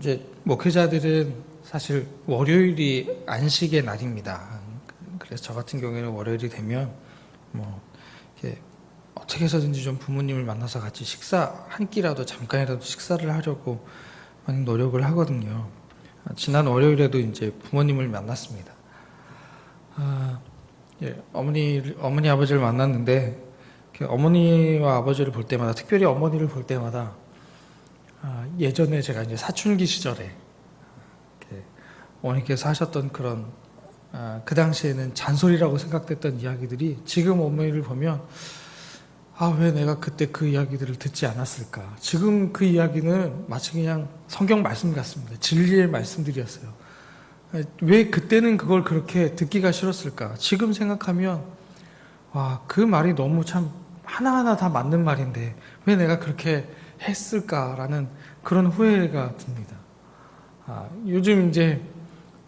이제 목회자들은 사실 월요일이 안식의 날입니다. 그래서 저 같은 경우에는 월요일이 되면 뭐 어떻게 해서든지 좀 부모님을 만나서 같이 식사 한 끼라도 잠깐이라도 식사를 하려고 많이 노력을 하거든요. 아, 지난 월요일에도 이제 부모님을 만났습니다. 아, 예, 어머니 어머니 아버지를 만났는데 어머니와 아버지를 볼 때마다 특별히 어머니를 볼 때마다 아, 예전에 제가 이제 사춘기 시절에 어머니께서 하셨던 그런 아, 그 당시에는 잔소리라고 생각됐던 이야기들이 지금 어머니를 보면 아 왜 내가 그때 그 이야기들을 듣지 않았을까? 지금 그 이야기는 마치 그냥 성경 말씀 같습니다. 진리의 말씀들이었어요. 아, 왜 그때는 그걸 그렇게 듣기가 싫었을까? 지금 생각하면 와 그 말이 너무 참 하나하나 다 맞는 말인데 왜 내가 그렇게 했을까라는 그런 후회가 듭니다. 아, 요즘 이제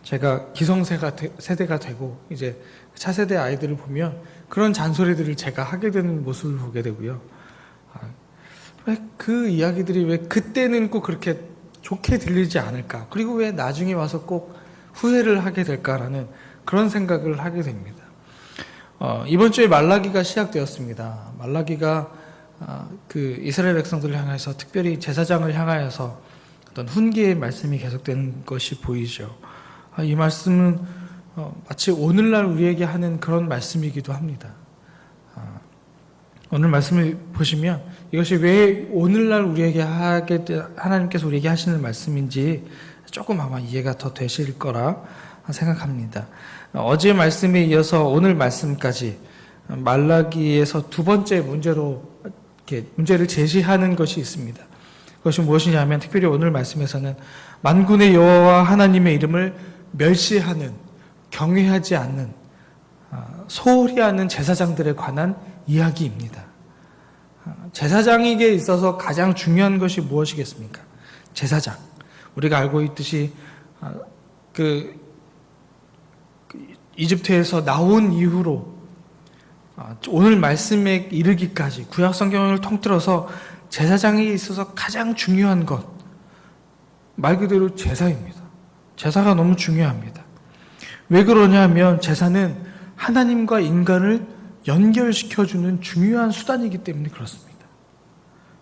제가 기성세가 되- 세대가 되고 이제 차세대 아이들을 보면 그런 잔소리들을 제가 하게 되는 모습을 보게 되고요. 아, 왜그 이야기들이 왜 그때는 꼭 그렇게 좋게 들리지 않을까? 그리고 왜 나중에 와서 꼭 후회를 하게 될까라는 그런 생각을 하게 됩니다. 어, 이번 주에 말라기가 시작되었습니다. 말라기가 아, 그 이스라엘 백성들을 향해서 특별히 제사장을 향하여서 어떤 훈계의 말씀이 계속되는 것이 보이죠. 아, 이 말씀은 어, 마치 오늘날 우리에게 하는 그런 말씀이기도 합니다. 아, 오늘 말씀을 보시면 이것이 왜 오늘날 우리에게 하게 되- 하나님께서 우리에게 하시는 말씀인지 조금 아마 이해가 더 되실 거라 생각합니다. 어제 말씀에 이어서 오늘 말씀까지 말라기에서 두 번째 문제로 이렇게 문제를 제시하는 것이 있습니다. 그것이 무엇이냐면 특별히 오늘 말씀에서는 만군의 여호와 하나님의 이름을 멸시하는 경외하지 않는 아, 소홀히 하는 제사장들에 관한 이야기입니다. 아, 제사장에게 있어서 가장 중요한 것이 무엇이겠습니까? 제사장. 우리가 알고 있듯이 아, 그 이집트에서 나온 이후로 아, 오늘 말씀에 이르기까지 구약 성경을 통틀어서 제사장에 있어서 가장 중요한 것 말 그대로 제사입니다. 제사가 너무 중요합니다. 왜 그러냐면 제사는 하나님과 인간을 연결시켜주는 중요한 수단이기 때문에 그렇습니다.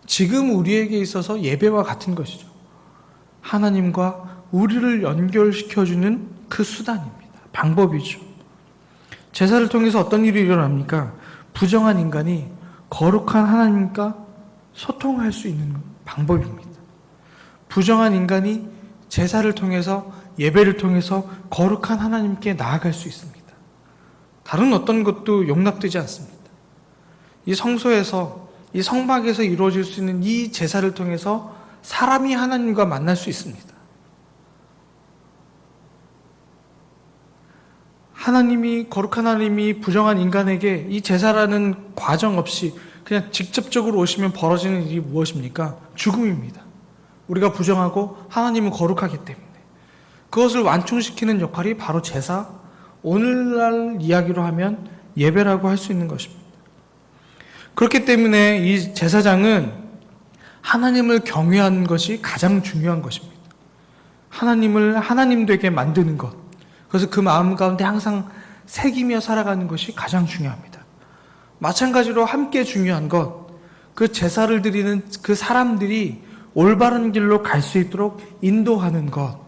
지금 우리에게 있어서 예배와 같은 것이죠. 하나님과 우리를 연결시켜주는 그 수단입니다. 방법이죠. 제사를 통해서 어떤 일이 일어납니까? 부정한 인간이 거룩한 하나님과 소통할 수 있는 방법입니다. 부정한 인간이 제사를 통해서 예배를 통해서 거룩한 하나님께 나아갈 수 있습니다. 다른 어떤 것도 용납되지 않습니다. 이 성소에서 이 성막에서 이루어질 수 있는 이 제사를 통해서 사람이 하나님과 만날 수 있습니다. 하나님이 거룩한 하나님이 부정한 인간에게 이 제사라는 과정 없이 그냥 직접적으로 오시면 벌어지는 일이 무엇입니까? 죽음입니다. 우리가 부정하고 하나님은 거룩하기 때문에 그것을 완충시키는 역할이 바로 제사, 오늘날 이야기로 하면 예배라고 할 수 있는 것입니다. 그렇기 때문에 이 제사장은 하나님을 경외하는 것이 가장 중요한 것입니다. 하나님을 하나님 되게 만드는 것. 그래서 그 마음 가운데 항상 새기며 살아가는 것이 가장 중요합니다. 마찬가지로 함께 중요한 것, 그 제사를 드리는 그 사람들이 올바른 길로 갈 수 있도록 인도하는 것.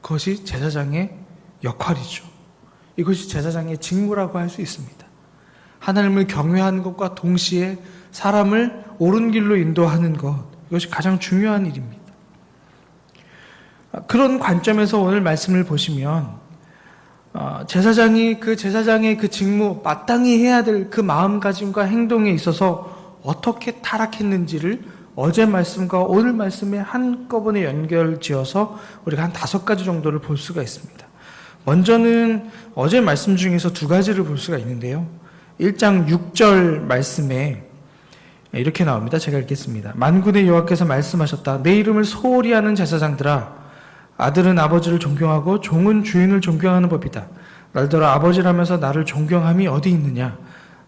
그것이 제사장의 역할이죠. 이것이 제사장의 직무라고 할 수 있습니다. 하나님을 경외하는 것과 동시에 사람을 옳은 길로 인도하는 것. 이것이 가장 중요한 일입니다. 그런 관점에서 오늘 말씀을 보시면 어, 제사장이 그 제사장의 그 직무 마땅히 해야 될 그 마음가짐과 행동에 있어서 어떻게 타락했는지를 어제 말씀과 오늘 말씀에 한꺼번에 연결지어서 우리가 한 다섯 가지 정도를 볼 수가 있습니다. 먼저는 어제 말씀 중에서 두 가지를 볼 수가 있는데요. 1장 6절 말씀에 이렇게 나옵니다. 제가 읽겠습니다. 만군의 여호와께서 말씀하셨다. 내 이름을 소홀히 하는 제사장들아 아들은 아버지를 존경하고 종은 주인을 존경하는 법이다. 날더러 아버지라면서 나를 존경함이 어디 있느냐?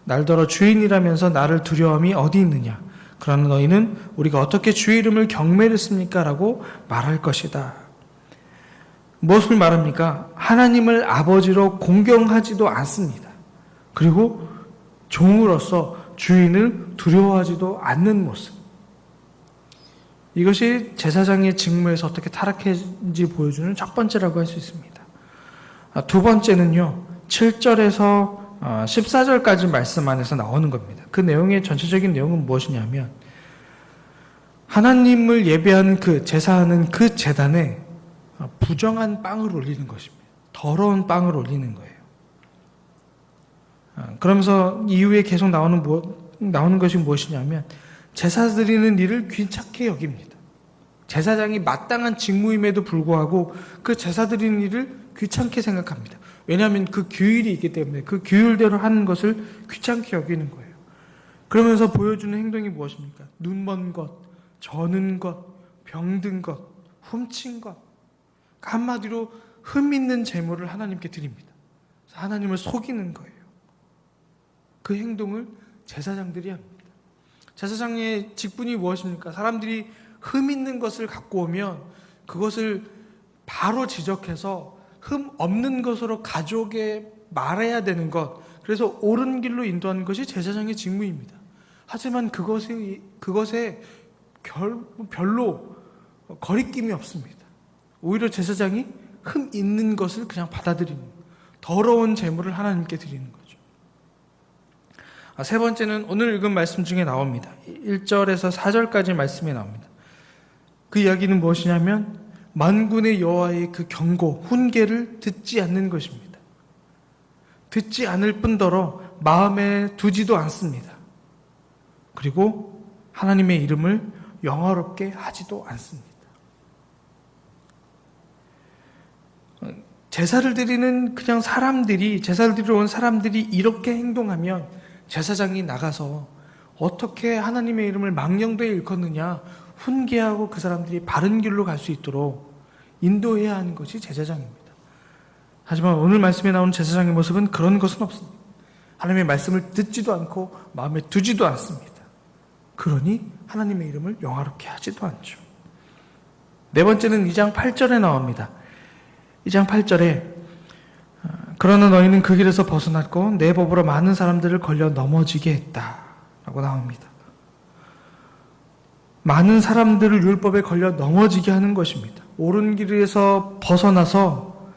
날더러 주인이라면서 나를 두려움이 어디 있느냐? 그러나 너희는 우리가 어떻게 주의 이름을 경멸했습니까? 라고 말할 것이다. 무엇을 말합니까? 하나님을 아버지로 공경하지도 않습니다. 그리고 종으로서 주인을 두려워하지도 않는 모습. 이것이 제사장의 직무에서 어떻게 타락했는지 보여주는 첫 번째라고 할 수 있습니다. 아, 두 번째는요, 7절에서 14절까지 말씀 안에서 나오는 겁니다. 그 내용의 전체적인 내용은 무엇이냐면, 하나님을 예배하는 그 제사하는 그 재단에 부정한 빵을 올리는 것입니다. 더러운 빵을 올리는 거예요. 아, 그러면서 이후에 계속 나오는 뭐, 나오는 것이 무엇이냐면 제사 드리는 일을 귀찮게 여깁니다. 제사장이 마땅한 직무임에도 불구하고 그 제사 드리는 일을 귀찮게 생각합니다. 왜냐하면 그 규율이 있기 때문에 그 규율대로 하는 것을 귀찮게 여기는 거예요. 그러면서 보여주는 행동이 무엇입니까? 눈먼 것, 저는 것, 병든 것, 훔친 것. 한마디로 흠 있는 재물을 하나님께 드립니다. 하나님을 속이는 거예요. 그 행동을 제사장들이 합니다. 제사장의 직분이 무엇입니까? 사람들이 흠 있는 것을 갖고 오면 그것을 바로 지적해서 흠 없는 것으로 가족에 말해야 되는 것. 그래서 옳은 길로 인도하는 것이 제사장의 직무입니다. 하지만 그것에, 그것에 결, 별로 거리낌이 없습니다. 오히려 제사장이 흠 있는 것을 그냥 받아들이는, 더러운 재물을 하나님께 드리는. 아, 세 번째는 오늘 읽은 말씀 중에 나옵니다. 1절에서 4절까지 말씀이 나옵니다. 그 이야기는 무엇이냐면 만군의 여호와의 그 경고, 훈계를 듣지 않는 것입니다. 듣지 않을 뿐더러 마음에 두지도 않습니다. 그리고 하나님의 이름을 영화롭게 하지도 않습니다. 제사를 드리는 그냥 사람들이 제사를 드리러 온 사람들이 이렇게 행동하면 제사장이 나가서 어떻게 하나님의 이름을 망령되이 일컫느냐 훈계하고 그 사람들이 바른 길로 갈 수 있도록 인도해야 하는 것이 제사장입니다. 하지만 오늘 말씀에 나오는 제사장의 모습은 그런 것은 없습니다. 하나님의 말씀을 듣지도 않고 마음에 두지도 않습니다. 그러니 하나님의 이름을 영화롭게 하지도 않죠. 네 번째는 2장 8절에 나옵니다. 2장 8절에 어, 그러나 너희는 그 길에서 벗어났고 내 법으로 많은 사람들을 걸려 넘어지게 했다. 라고 나옵니다. 많은 사람들을 율법에 걸려 넘어지게 하는 것입니다. 옳은 길에서 벗어나서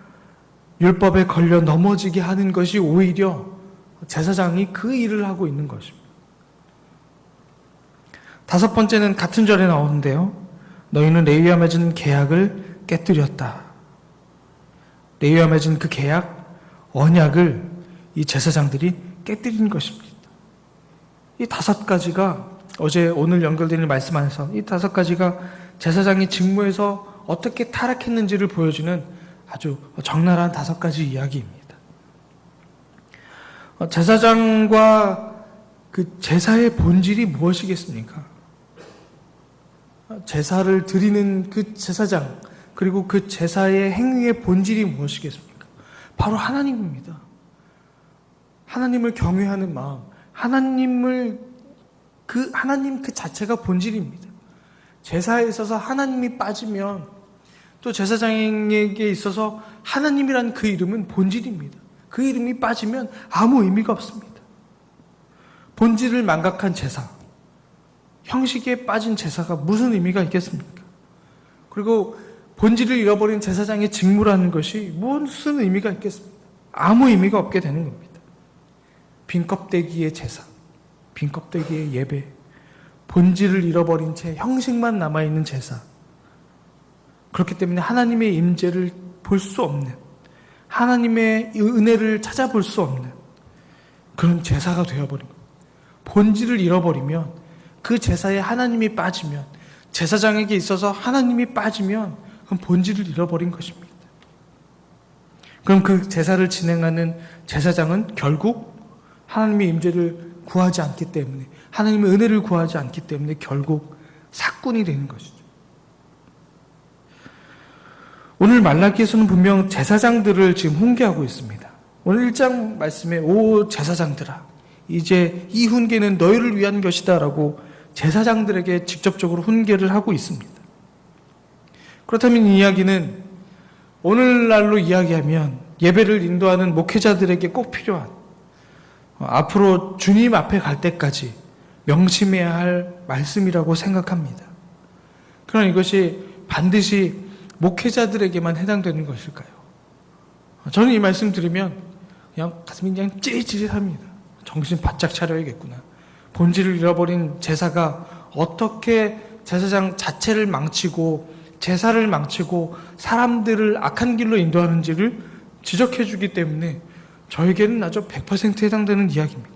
율법에 걸려 넘어지게 하는 것이 오히려 제사장이 그 일을 하고 있는 것입니다. 다섯 번째는 같은 절에 나오는데요. 너희는 레위와 맺은 계약을 깨뜨렸다. 레위와 맺은 그 계약, 언약을 이 제사장들이 깨뜨린 것입니다. 이 다섯 가지가 어제 오늘 연결되는 말씀 안에서 이 다섯 가지가 제사장이 직무에서 어떻게 타락했는지를 보여주는 아주 적나라한 다섯 가지 이야기입니다. 어, 제사장과 그 제사의 본질이 무엇이겠습니까? 어, 제사를 드리는 그 제사장, 그리고 그 제사의 행위의 본질이 무엇이겠습니까? 바로 하나님입니다. 하나님을 경외하는 마음, 하나님을 그 하나님 그 자체가 본질입니다. 제사에 있어서 하나님이 빠지면 또 제사장에게 있어서 하나님이란 그 이름은 본질입니다. 그 이름이 빠지면 아무 의미가 없습니다. 본질을 망각한 제사, 형식에 빠진 제사가 무슨 의미가 있겠습니까? 그리고 본질을 잃어버린 제사장의 직무라는 것이 무슨 의미가 있겠습니까? 아무 의미가 없게 되는 겁니다. 빈 껍데기의 제사, 빈 껍데기의 예배, 본질을 잃어버린 채 형식만 남아있는 제사. 그렇기 때문에 하나님의 임재를 볼 수 없는, 하나님의 은혜를 찾아볼 수 없는 그런 제사가 되어버린 겁니다. 본질을 잃어버리면 그 제사에 하나님이 빠지면 제사장에게 있어서 하나님이 빠지면 그건 본질을 잃어버린 것입니다. 그럼 그 제사를 진행하는 제사장은 결국 하나님의 임재를 구하지 않기 때문에 하나님의 은혜를 구하지 않기 때문에 결국 사꾼이 되는 것이죠. 오늘 말라기에서는 분명 제사장들을 지금 훈계하고 있습니다. 오늘 1장 말씀에 오 제사장들아 이제 이 훈계는 너희를 위한 것이다라고 제사장들에게 직접적으로 훈계를 하고 있습니다. 그렇다면 이 이야기는 오늘날로 이야기하면 예배를 인도하는 목회자들에게 꼭 필요한 어, 앞으로 주님 앞에 갈 때까지 명심해야 할 말씀이라고 생각합니다. 그러나 이것이 반드시 목회자들에게만 해당되는 것일까요? 어, 저는 이 말씀 들으면 그냥 가슴이 그냥 찌릿찌릿합니다. 정신 바짝 차려야겠구나. 본질을 잃어버린 제사가 어떻게 제사장 자체를 망치고 제사를 망치고 사람들을 악한 길로 인도하는지를 지적해 주기 때문에 저에게는 아주 100% 해당되는 이야기입니다.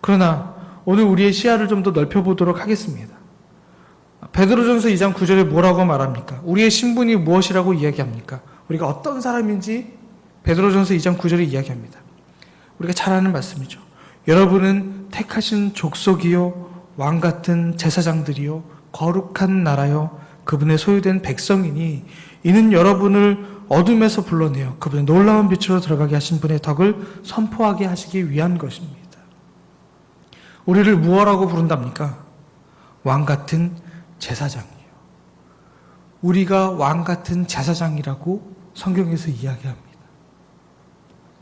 그러나 오늘 우리의 시야를 좀 더 넓혀 보도록 하겠습니다. 베드로전서 2장 9절에 뭐라고 말합니까? 우리의 신분이 무엇이라고 이야기합니까? 우리가 어떤 사람인지 베드로전서 2장 9절에 이야기합니다. 우리가 잘 아는 말씀이죠. 여러분은 택하신 족속이요 왕 같은 제사장들이요 거룩한 나라요 그분의 소유된 백성이니 이는 여러분을 어둠에서 불러내어 그분의 놀라운 빛으로 들어가게 하신 분의 덕을 선포하게 하시기 위한 것입니다. 우리를 무엇라고 부른답니까? 왕 같은 제사장이요. 우리가 왕 같은 제사장이라고 성경에서 이야기합니다.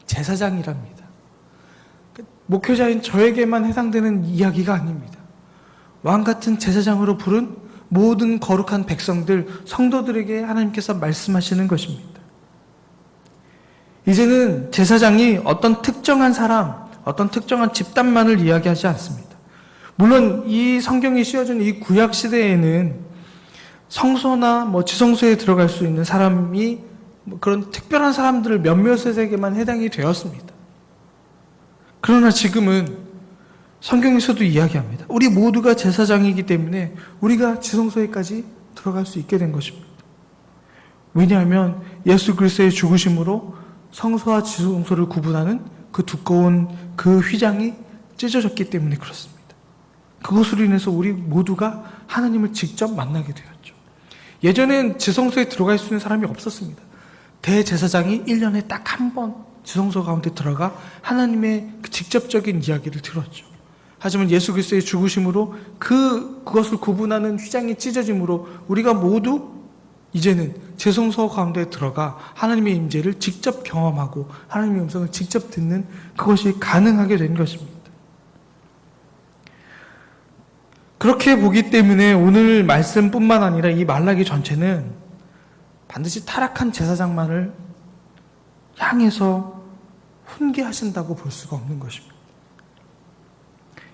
제사장이랍니다. 목회자인 저에게만 해당되는 이야기가 아닙니다. 왕 같은 제사장으로 부른 모든 거룩한 백성들, 성도들에게 하나님께서 말씀하시는 것입니다. 이제는 제사장이 어떤 특정한 사람, 어떤 특정한 집단만을 이야기하지 않습니다. 물론 이 성경이 씌워준 이 구약 시대에는 성소나 뭐 지성소에 들어갈 수 있는 사람이 뭐 그런 특별한 사람들을 몇몇에게만 해당이 되었습니다. 그러나 지금은 성경에서도 이야기합니다. 우리 모두가 제사장이기 때문에 우리가 지성소에까지 들어갈 수 있게 된 것입니다. 왜냐하면 예수 그리스도의 죽으심으로 성소와 지성소를 구분하는 그 두꺼운 그 휘장이 찢어졌기 때문에 그렇습니다. 그것으로 인해서 우리 모두가 하나님을 직접 만나게 되었죠. 예전엔 지성소에 들어갈 수 있는 사람이 없었습니다. 대제사장이 1년에 딱 한 번 지성소 가운데 들어가 하나님의 그 직접적인 이야기를 들었죠. 하지만 예수 그리스도의 죽으심으로 그 그것을 구분하는 휘장이 찢어짐으로 우리가 모두 이제는 제성소 가운데 들어가 하나님의 임재를 직접 경험하고 하나님의 음성을 직접 듣는 그것이 가능하게 된 것입니다. 그렇게 보기 때문에 오늘 말씀뿐만 아니라 이 말라기 전체는 반드시 타락한 제사장만을 향해서 훈계하신다고 볼 수가 없는 것입니다.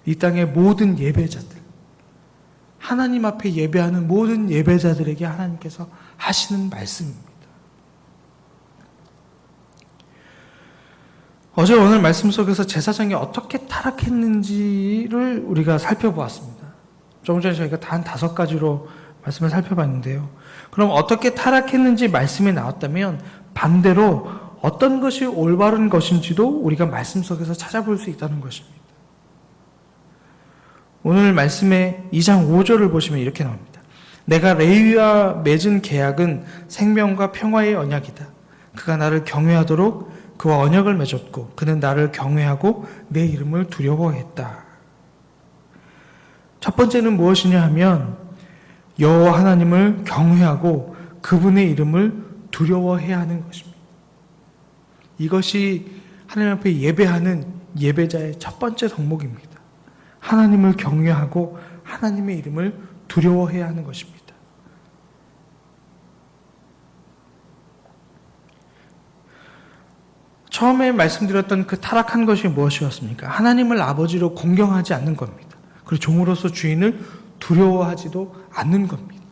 이 땅의 모든 예배자들, 하나님 앞에 예배하는 모든 예배자들에게 하나님께서 하시는 말씀입니다. 어제 오늘 말씀 속에서 제사장이 어떻게 타락했는지를 우리가 살펴보았습니다. 조금 전에 저희가 단 다섯 가지로 말씀을 살펴봤는데요. 그럼 어떻게 타락했는지 말씀이 나왔다면 반대로 어떤 것이 올바른 것인지도 우리가 말씀 속에서 찾아볼 수 있다는 것입니다. 오늘 말씀의 2장 5절을 보시면 이렇게 나옵니다. 내가 레위와 맺은 계약은 생명과 평화의 언약이다. 그가 나를 경외하도록 그와 언약을 맺었고 그는 나를 경외하고 내 이름을 두려워했다. 첫 번째는 무엇이냐 하면 여호와 하나님을 경외하고 그분의 이름을 두려워해야 하는 것입니다. 이것이 하나님 앞에 예배하는 예배자의 첫 번째 덕목입니다. 하나님을 경외하고 하나님의 이름을 두려워해야 하는 것입니다. 처음에 말씀드렸던 그 타락한 것이 무엇이었습니까? 하나님을 아버지로 공경하지 않는 겁니다. 그리고 종으로서 주인을 두려워하지도 않는 겁니다.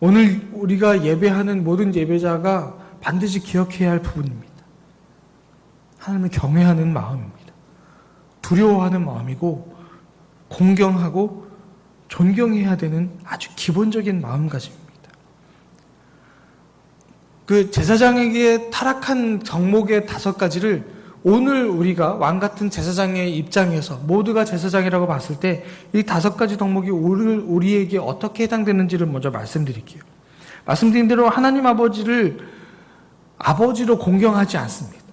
오늘 우리가 예배하는 모든 예배자가 반드시 기억해야 할 부분입니다. 하나님을 경외하는 마음입니다. 두려워하는 마음이고 공경하고 존경해야 되는 아주 기본적인 마음가짐입니다. 그 제사장에게 타락한 덕목의 다섯 가지를 오늘 우리가 왕 같은 제사장의 입장에서 모두가 제사장이라고 봤을 때 이 다섯 가지 덕목이 우리에게 어떻게 해당되는지를 먼저 말씀드릴게요. 말씀드린 대로 하나님 아버지를 아버지로 공경하지 않습니다.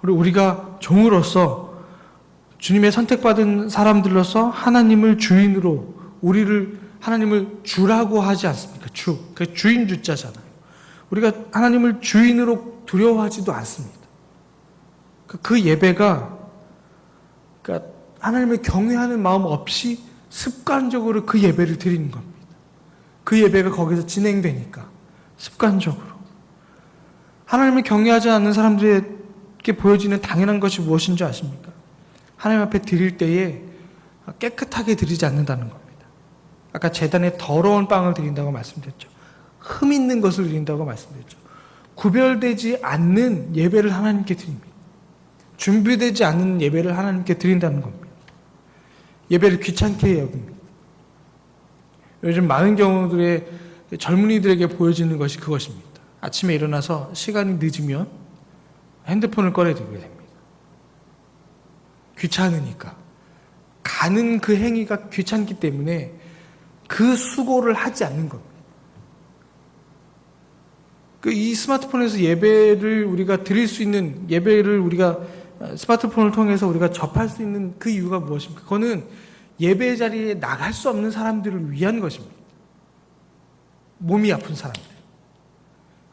그리고 우리가 종으로서 주님의 선택받은 사람들로서 하나님을 주인으로 우리를 하나님을 주라고 하지 않습니까? 주. 그 주인 주자잖아요. 우리가 하나님을 주인으로 두려워하지도 않습니다. 그- 그 예배가 그러니까 하나님을 경외하는 마음 없이 습관적으로 그 예배를 드리는 겁니다. 그 예배가 거기서 진행되니까 습관적으로 하나님을 경외하지 않는 사람들에게 보여지는 당연한 것이 무엇인 줄 아십니까? 하나님 앞에 드릴 때에 깨끗하게 드리지 않는다는 겁니다. 아까 재단에 더러운 빵을 드린다고 말씀드렸죠. 흠 있는 것을 드린다고 말씀드렸죠. 구별되지 않는 예배를 하나님께 드립니다. 준비되지 않는 예배를 하나님께 드린다는 겁니다. 예배를 귀찮게 여깁니다. 요즘 많은 경우들의 젊은이들에게 보여지는 것이 그것입니다. 아침에 일어나서 시간이 늦으면 핸드폰을 꺼내들게 됩니다. 귀찮으니까. 가는 그 행위가 귀찮기 때문에 그 수고를 하지 않는 겁니다. 그이 스마트폰에서 예배를 우리가 드릴 수 있는 예배를 우리가 스마트폰을 통해서 우리가 접할 수 있는 그 이유가 무엇입니까? 그거는 예배 자리에 나갈 수 없는 사람들을 위한 것입니다. 몸이 아픈 사람들.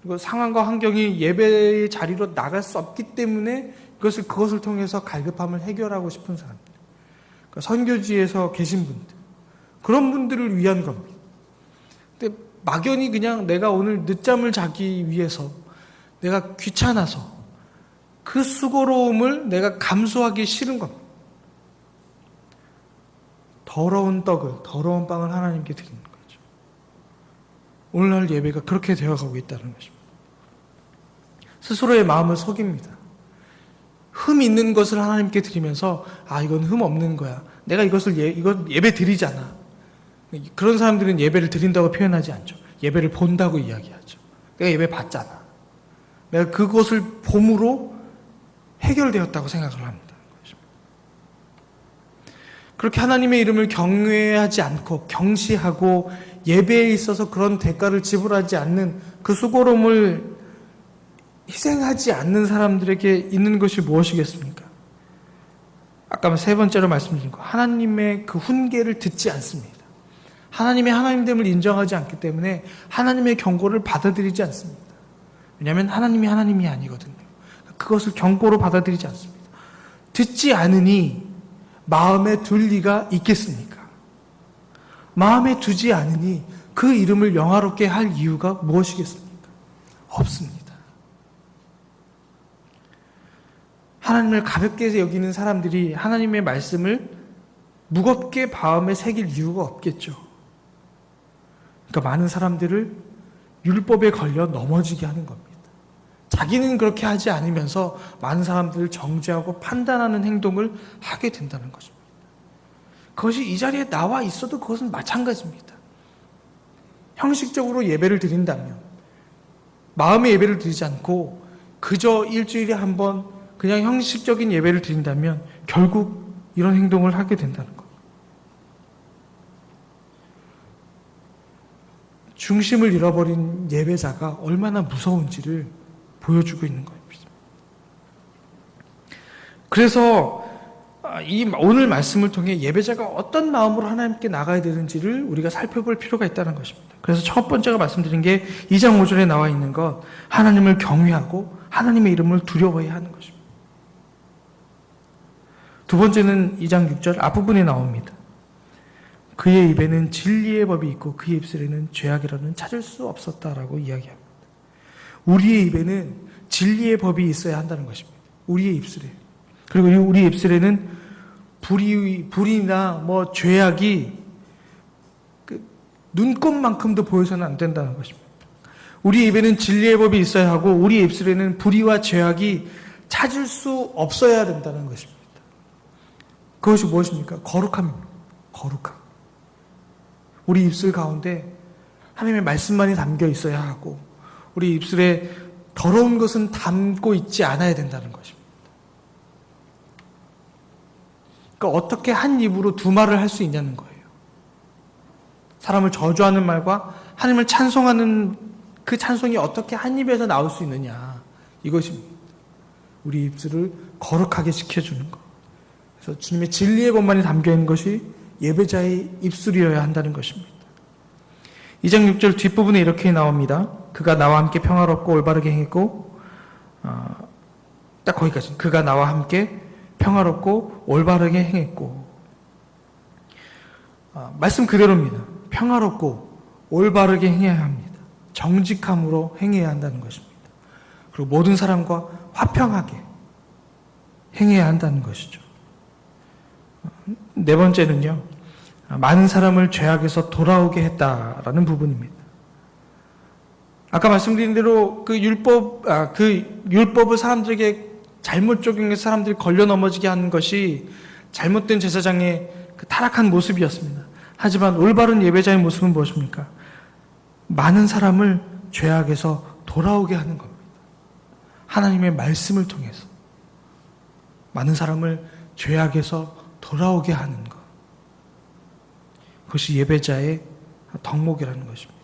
그리고 상황과 환경이 예배의 자리로 나갈 수 없기 때문에 그것을 그것을 통해서 갈급함을 해결하고 싶은 사람들. 그러니까 선교지에서 계신 분들. 그런 분들을 위한 겁니다. 근데 막연히 그냥 내가 오늘 늦잠을 자기 위해서 내가 귀찮아서 그 수고로움을 내가 감수하기 싫은 겁니다. 더러운 떡을, 더러운 빵을 하나님께 드리는 거죠. 오늘날 예배가 그렇게 되어가고 있다는 것입니다. 스스로의 마음을 속입니다. 흠 있는 것을 하나님께 드리면서 아 이건 흠 없는 거야. 내가 이것을 예, 이건 예배 드리잖아. 그런 사람들은 예배를 드린다고 표현하지 않죠. 예배를 본다고 이야기하죠. 내가 예배 받잖아. 내가 그것을 봄으로 해결되었다고 생각을 합니다. 그렇게 하나님의 이름을 경외하지 않고 경시하고 예배에 있어서 그런 대가를 지불하지 않는 그 수고로움을 희생하지 않는 사람들에게 있는 것이 무엇이겠습니까? 아까 세 번째로 말씀드린 거 하나님의 그 훈계를 듣지 않습니다. 하나님의 하나님됨을 인정하지 않기 때문에 하나님의 경고를 받아들이지 않습니다. 왜냐하면 하나님이 하나님이 아니거든요. 그것을 경고로 받아들이지 않습니다. 듣지 않으니 마음에 둘 리가 있겠습니까? 마음에 두지 않으니 그 이름을 영화롭게 할 이유가 무엇이겠습니까? 없습니다. 하나님을 가볍게 여기는 사람들이 하나님의 말씀을 무겁게 마음에 새길 이유가 없겠죠. 그러니까 많은 사람들을 율법에 걸려 넘어지게 하는 겁니다. 자기는 그렇게 하지 않으면서 많은 사람들을 정죄하고 판단하는 행동을 하게 된다는 것입니다. 그것이 이 자리에 나와 있어도 그것은 마찬가지입니다. 형식적으로 예배를 드린다면 마음의 예배를 드리지 않고 그저 일주일에 한 번 그냥 형식적인 예배를 드린다면 결국 이런 행동을 하게 된다는 것. 중심을 잃어버린 예배자가 얼마나 무서운지를 보여주고 있는 겁니다. 그래서 이 오늘 말씀을 통해 예배자가 어떤 마음으로 하나님께 나가야 되는지를 우리가 살펴볼 필요가 있다는 것입니다. 그래서 첫 번째가 말씀드린 게 2장 5절에 나와 있는 것 하나님을 경외하고 하나님의 이름을 두려워해야 하는 것입니다. 두 번째는 2장 6절 앞부분에 나옵니다. 그의 입에는 진리의 법이 있고 그의 입술에는 죄악이라는 찾을 수 없었다라고 이야기합니다. 우리의 입에는 진리의 법이 있어야 한다는 것입니다. 우리의 입술에. 그리고 우리 입술에는 불이, 불이나 뭐 죄악이 그 눈곱만큼도 보여서는 안 된다는 것입니다. 우리 입에는 진리의 법이 있어야 하고 우리 입술에는 불의와 죄악이 찾을 수 없어야 된다는 것입니다. 그것이 무엇입니까? 거룩함입니다. 거룩함. 우리 입술 가운데 하나님의 말씀만이 담겨 있어야 하고 우리 입술에 더러운 것은 담고 있지 않아야 된다는 것입니다. 그러니까 어떻게 한 입으로 두 말을 할 수 있냐는 거예요. 사람을 저주하는 말과 하나님을 찬송하는 그 찬송이 어떻게 한 입에서 나올 수 있느냐 이것입니다. 우리 입술을 거룩하게 지켜주는 것. 그래서 주님의 진리의 본만이 담겨 있는 것이 예배자의 입술이어야 한다는 것입니다. 2장 6절 뒷부분에 이렇게 나옵니다. 그가 나와 함께 평화롭고 올바르게 행했고 어, 딱 거기까지 그가 나와 함께 평화롭고 올바르게 행했고 어, 말씀 그대로입니다. 평화롭고 올바르게 행해야 합니다. 정직함으로 행해야 한다는 것입니다. 그리고 모든 사람과 화평하게 행해야 한다는 것이죠. 네 번째는요, 많은 사람을 죄악에서 돌아오게 했다라는 부분입니다. 아까 말씀드린 대로 그 율법, 아, 그 율법을 사람들에게 잘못 적용해서 사람들이 걸려 넘어지게 하는 것이 잘못된 제사장의 그 타락한 모습이었습니다. 하지만 올바른 예배자의 모습은 무엇입니까? 많은 사람을 죄악에서 돌아오게 하는 겁니다. 하나님의 말씀을 통해서 많은 사람을 죄악에서 돌아오게 하는 것. 그것이 예배자의 덕목이라는 것입니다.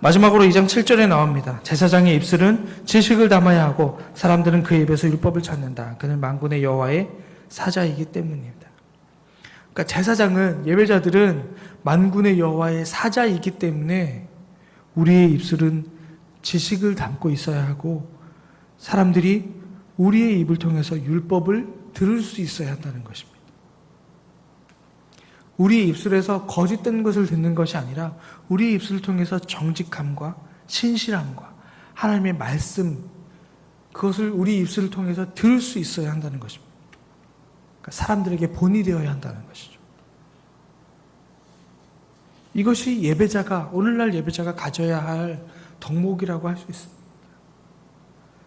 마지막으로 2장 7절에 나옵니다. 제사장의 입술은 지식을 담아야 하고 사람들은 그 입에서 율법을 찾는다. 그는 만군의 여호와의 사자이기 때문입니다. 그러니까 제사장은 예배자들은 만군의 여호와의 사자이기 때문에 우리의 입술은 지식을 담고 있어야 하고 사람들이 우리의 입을 통해서 율법을 들을 수 있어야 한다는 것입니다. 우리 입술에서 거짓된 것을 듣는 것이 아니라 우리 입술을 통해서 정직함과 신실함과 하나님의 말씀 그것을 우리 입술을 통해서 들을 수 있어야 한다는 것입니다. 그러니까 사람들에게 본이 되어야 한다는 것이죠. 이것이 예배자가 오늘날 예배자가 가져야 할 덕목이라고 할 수 있습니다.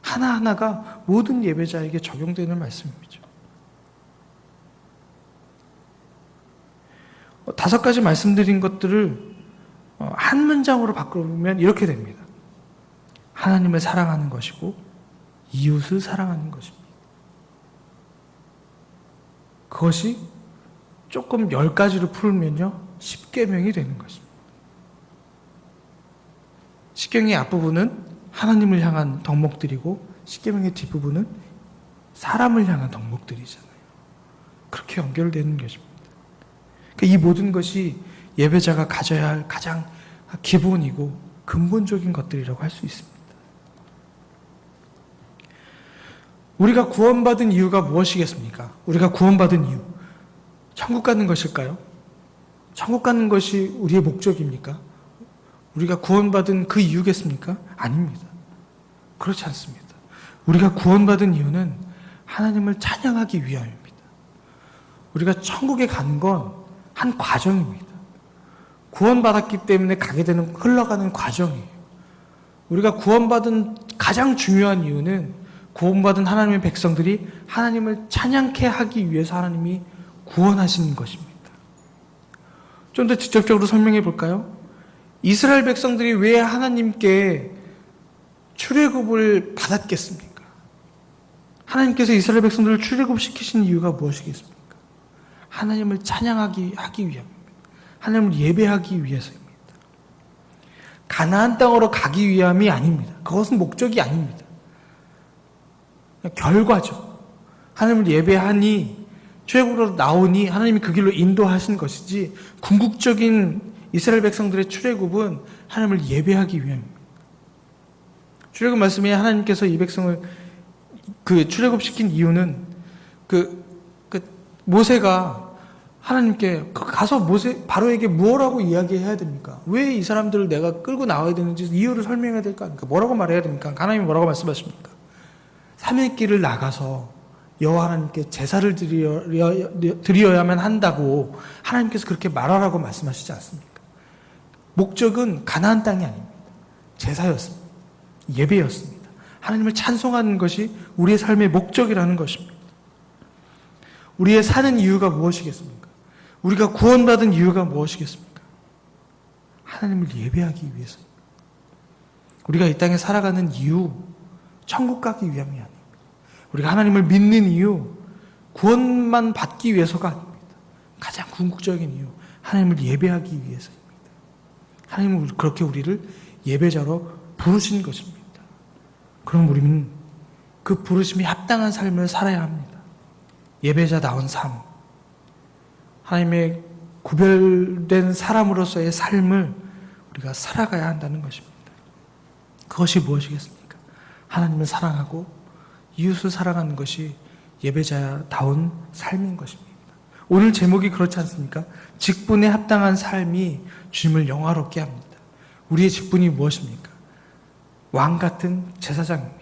하나하나가 모든 예배자에게 적용되는 말씀입니 다. 어, 다섯 가지 말씀드린 것들을 어, 한 문장으로 바꾸면 이렇게 됩니다. 하나님을 사랑하는 것이고 이웃을 사랑하는 것입니다. 그것이 조금 열 가지로 풀면요 십계명이 되는 것입니다. 십계명의 앞부분은 하나님을 향한 덕목들이고 십계명의 뒷부분은 사람을 향한 덕목들이잖아요. 그렇게 연결되는 것입니다. 그러니까 이 모든 것이 예배자가 가져야 할 가장 기본이고 근본적인 것들이라고 할 수 있습니다. 우리가 구원받은 이유가 무엇이겠습니까? 우리가 구원받은 이유. 천국 가는 것일까요? 천국 가는 것이 우리의 목적입니까? 우리가 구원받은 그 이유겠습니까? 아닙니다. 그렇지 않습니다. 우리가 구원받은 이유는 하나님을 찬양하기 위함입니다. 우리가 천국에 가는 건 한 과정입니다. 구원받았기 때문에 가게 되는 흘러가는 과정이에요. 우리가 구원받은 가장 중요한 이유는 구원받은 하나님의 백성들이 하나님을 찬양케 하기 위해서 하나님이 구원하신 것입니다. 좀 더 직접적으로 설명해 볼까요? 이스라엘 백성들이 왜 하나님께 출애굽을 받았겠습니까? 하나님께서 이스라엘 백성들을 출애굽시키신 이유가 무엇이겠습니까? 하나님을 찬양하기 하기 위함입니다. 하나님을 예배하기 위해서입니다. 가나안 땅으로 가기 위함이 아닙니다. 그것은 목적이 아닙니다. 결과죠. 하나님을 예배하니 출애굽으로 나오니 하나님이 그 길로 인도하신 것이지 궁극적인 이스라엘 백성들의 출애굽은 하나님을 예배하기 위함입니다. 출애굽 말씀에 하나님께서 이 백성을 그 출애굽 시킨 이유는 그, 그 모세가 하나님께 가서 모세 바로에게 무엇라고 이야기해야 됩니까? 왜 이 사람들을 내가 끌고 나와야 되는지 이유를 설명해야 될까? 그러니까 뭐라고 말해야 됩니까? 하나님이 뭐라고 말씀하십니까? 3일 길을 나가서 여호와 하나님께 제사를 드려, 드려야만 한다고 하나님께서 그렇게 말하라고 말씀하시지 않습니까? 목적은 가나안 땅이 아닙니다. 제사였습니다. 예배였습니다. 하나님을 찬송하는 것이 우리의 삶의 목적이라는 것입니다. 우리의 사는 이유가 무엇이겠습니까? 우리가 구원받은 이유가 무엇이겠습니까? 하나님을 예배하기 위해서입니다. 우리가 이 땅에 살아가는 이유, 천국 가기 위함이 아닙니다. 우리가 하나님을 믿는 이유, 구원만 받기 위해서가 아닙니다. 가장 궁극적인 이유, 하나님을 예배하기 위해서입니다. 하나님은 그렇게 우리를 예배자로 부르신 것입니다. 그럼 우리는 그 부르심이 합당한 삶을 살아야 합니다. 예배자다운 삶, 하나님의 구별된 사람으로서의 삶을 우리가 살아가야 한다는 것입니다. 그것이 무엇이겠습니까? 하나님을 사랑하고 이웃을 사랑하는 것이 예배자다운 삶인 것입니다. 오늘 제목이 그렇지 않습니까? 직분에 합당한 삶이 주님을 영화롭게 합니다. 우리의 직분이 무엇입니까? 왕 같은 제사장입니다.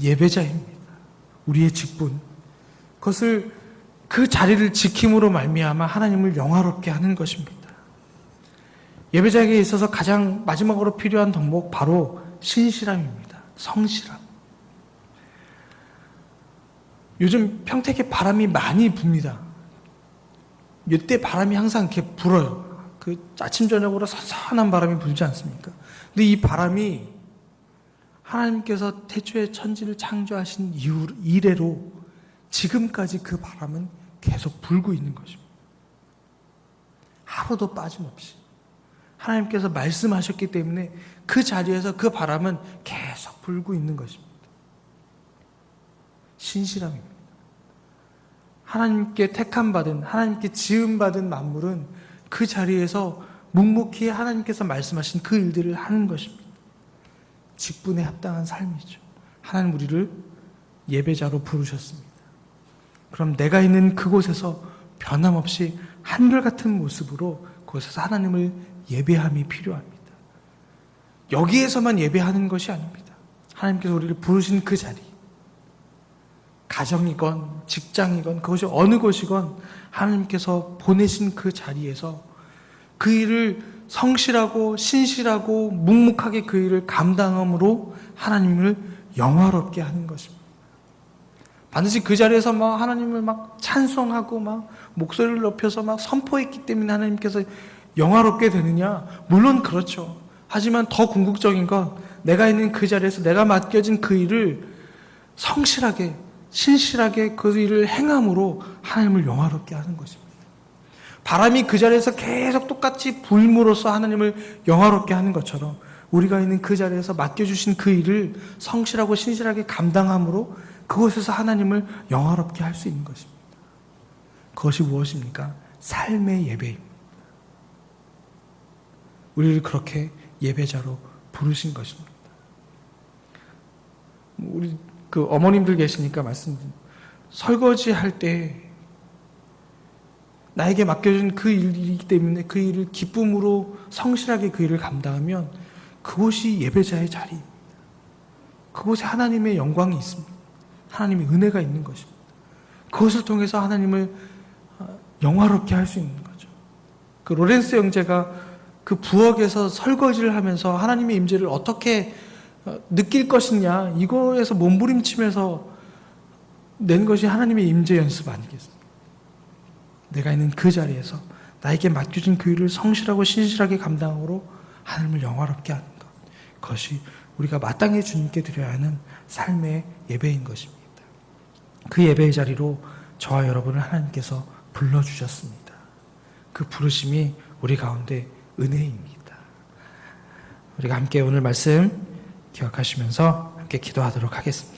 예배자입니다. 우리의 직분. 그것을 그 자리를 지킴으로 말미암아 하나님을 영화롭게 하는 것입니다. 예배자에게 있어서 가장 마지막으로 필요한 덕목 바로 신실함입니다. 성실함. 요즘 평택에 바람이 많이 붑니다. 이때 바람이 항상 이렇게 불어요. 그 아침 저녁으로 선선한 바람이 불지 않습니까? 근데 이 바람이 하나님께서 태초에 천지를 창조하신 이후 이래로 지금까지 그 바람은 계속 불고 있는 것입니다. 하루도 빠짐없이 하나님께서 말씀하셨기 때문에 그 자리에서 그 바람은 계속 불고 있는 것입니다. 신실함입니다. 하나님께 택함 받은 하나님께 지음 받은 만물은 그 자리에서 묵묵히 하나님께서 말씀하신 그 일들을 하는 것입니다. 직분에 합당한 삶이죠. 하나님 우리를 예배자로 부르셨습니다. 그럼 내가 있는 그곳에서 변함없이 한결같은 모습으로 그곳에서 하나님을 예배함이 필요합니다. 여기에서만 예배하는 것이 아닙니다. 하나님께서 우리를 부르신 그 자리, 가정이건 직장이건 그것이 어느 곳이건 하나님께서 보내신 그 자리에서 그 일을 성실하고 신실하고 묵묵하게 그 일을 감당함으로 하나님을 영화롭게 하는 것입니다. 반드시 그 자리에서 막 하나님을 막 찬송하고 막 목소리를 높여서 막 선포했기 때문에 하나님께서 영화롭게 되느냐? 물론 그렇죠. 하지만 더 궁극적인 건 내가 있는 그 자리에서 내가 맡겨진 그 일을 성실하게 신실하게 그 일을 행함으로 하나님을 영화롭게 하는 것입니다. 바람이 그 자리에서 계속 똑같이 불므로써 하나님을 영화롭게 하는 것처럼 우리가 있는 그 자리에서 맡겨주신 그 일을 성실하고 신실하게 감당함으로 그곳에서 하나님을 영화롭게 할 수 있는 것입니다. 그것이 무엇입니까? 삶의 예배입니다. 우리를 그렇게 예배자로 부르신 것입니다. 우리 그 어머님들 계시니까 말씀드린 설거지 할 때 나에게 맡겨진 그 일이기 때문에 그 일을 기쁨으로 성실하게 그 일을 감당하면 그곳이 예배자의 자리입니다. 그곳에 하나님의 영광이 있습니다. 하나님의 은혜가 있는 것입니다. 그것을 통해서 하나님을 어, 영화롭게 할 수 있는 거죠. 그 로렌스 형제가 그 부엌에서 설거지를 하면서 하나님의 임재를 어떻게 어, 느낄 것이냐 이거에서 몸부림치면서 낸 것이 하나님의 임재 연습 아니겠습니까? 내가 있는 그 자리에서 나에게 맡겨진 그 일을 성실하고 신실하게 감당으로 하나님을 영화롭게 하는 것 그것이 우리가 마땅히 주님께 드려야 하는 삶의 예배인 것입니다. 그 예배의 자리로 저와 여러분을 하나님께서 불러주셨습니다. 그 부르심이 우리 가운데 은혜입니다. 우리가 함께 오늘 말씀 기억하시면서 함께 기도하도록 하겠습니다.